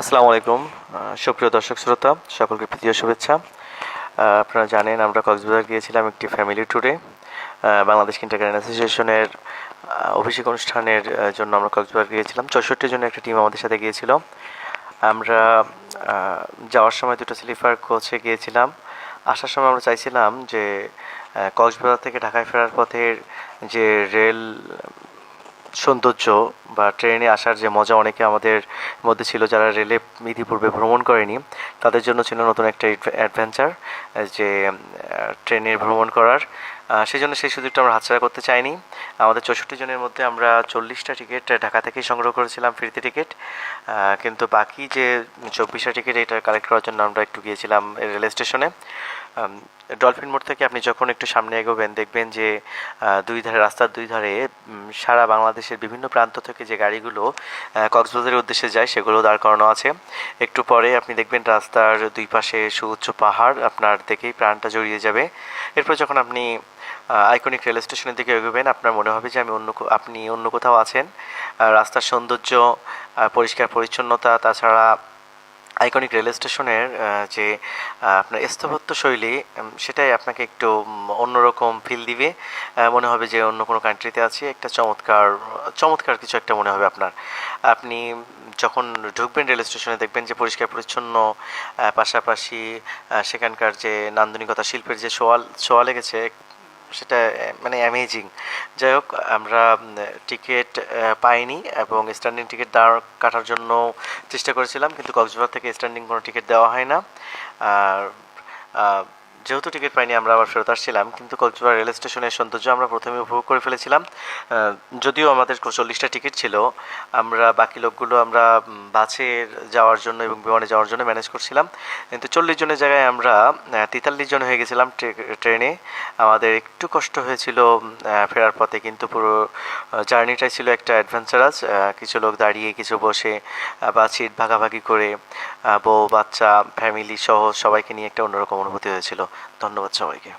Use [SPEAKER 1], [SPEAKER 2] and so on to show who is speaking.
[SPEAKER 1] আসসালামু আলাইকুম। সুপ্রিয় দর্শক শ্রোতা, সকলকে প্রীতীয় শুভেচ্ছা। আপনারা জানেন, আমরা কক্সবাজার গিয়েছিলাম একটি ফ্যামিলি ট্যুরে বাংলাদেশ কিন্টারগার্ডেন অ্যাসোসিয়েশনের অভিষেক অনুষ্ঠানের জন্য আমরা কক্সবাজার গিয়েছিলাম। চৌষট্টি জনের একটা টিম আমাদের সাথে গিয়েছিল। আমরা যাওয়ার সময় দুটো স্লিপার কোচে গিয়েছিলাম। আসার সময় আমরা চাইছিলাম যে কক্সবাজার থেকে ঢাকায় ফেরার পথের যে রেল সৌন্দর্য বা ট্রেনে আসার যে মজা অনেকে আমাদের মধ্যে ছিল যারা রেলে ইতিপূর্বে ভ্রমণ করেনি, তাদের জন্য ছিল নতুন একটা অ্যাডভেঞ্চার, যে ট্রেনে ভ্রমণ করার সেই জন্য সেই সুযোগটা আমরা হাতছাড়া করতে চাইনি। আমাদের চৌষট্টি জনের মধ্যে আমরা চল্লিশটা টিকিট ঢাকা থেকেই সংগ্রহ করেছিলাম, ফিরতি টিকিট। কিন্তু বাকি যে চব্বিশটা টিকিট, এটা কালেক্ট করার জন্য আমরা একটু গিয়েছিলাম রেল স্টেশনে। ডলফিন মোড় থেকে আপনি যখন একটু সামনে এগোবেন, দেখবেন যে দুই ধারে, রাস্তার দুই ধারে সারা বাংলাদেশের বিভিন্ন প্রান্ত থেকে যে গাড়িগুলো কক্সবাজারের উদ্দেশ্যে যায়, সেগুলো দাঁড় করানো আছে। একটু পরে আপনি দেখবেন রাস্তার দুই পাশে সুউচ্চ পাহাড়, আপনার দেখেই প্রাণটা জড়িয়ে যাবে। এরপর যখন আপনি আইকনিক রেল স্টেশনের দিকে এগোবেন। আপনার মনে হবে যে আমি অন্য আপনি অন্য কোথাও আছেন। রাস্তার সৌন্দর্য পরিষ্কার পরিচ্ছন্নতা, তাছাড়া আইকনিক রেল স্টেশনের যে আপনার স্থাপত্য শৈলী সেটাই আপনাকে একটু অন্যরকম ফিল দিবে। মনে হবে যে অন্য কোনো কান্ট্রিতে আছি। একটা চমৎকার চমৎকার কিছু একটা মনে হবে আপনার। আপনি যখন ঢুকবেন রেল স্টেশনে দেখবেন যে পরিষ্কার পরিচ্ছন্ন পাশাপাশি সেখানকার যে নান্দনিকতা শিল্পের যে সোয়াল সোয়া লেগেছে সেটা মানে অ্যামেজিং যাই হোক আমরা টিকিট পাইনি এবং স্ট্যান্ডিং টিকিট দাঁড় কাটার জন্য চেষ্টা করেছিলাম, কিন্তু কক্সবাজার থেকে স্ট্যান্ডিং কোনো টিকিট দেওয়া হয় না। আর যেহেতু টিকিট পাইনি, আমরা আবার ফেরত আসছিলাম। কিন্তু কক্সবাজার রেল স্টেশনের সৌন্দর্য আমরা প্রথমে উপভোগ করে ফেলেছিলাম। যদিও আমাদের চল্লিশটা টিকিট ছিল, আমরা বাকি লোকগুলো আমরা বাসে যাওয়ার জন্য এবং বিমানে যাওয়ার জন্য ম্যানেজ করছিলাম। কিন্তু চল্লিশ জনের জায়গায় আমরা তেতাল্লিশ জন হয়ে গেছিলাম ট্রে- ট্রেনে। আমাদের একটু কষ্ট হয়েছিল ফেরার পথে, কিন্তু পুরো জার্নিটাই ছিল একটা অ্যাডভেঞ্চারাস কিছু লোক দাঁড়িয়ে, কিছু বসে বা সিট ভাগাভাগি করে বউ, বাচ্চা ফ্যামিলি সহ সবাইকে নিয়ে একটা অন্যরকম অনুভূতি হয়েছিল। ধন্যবাদ সবাইকে।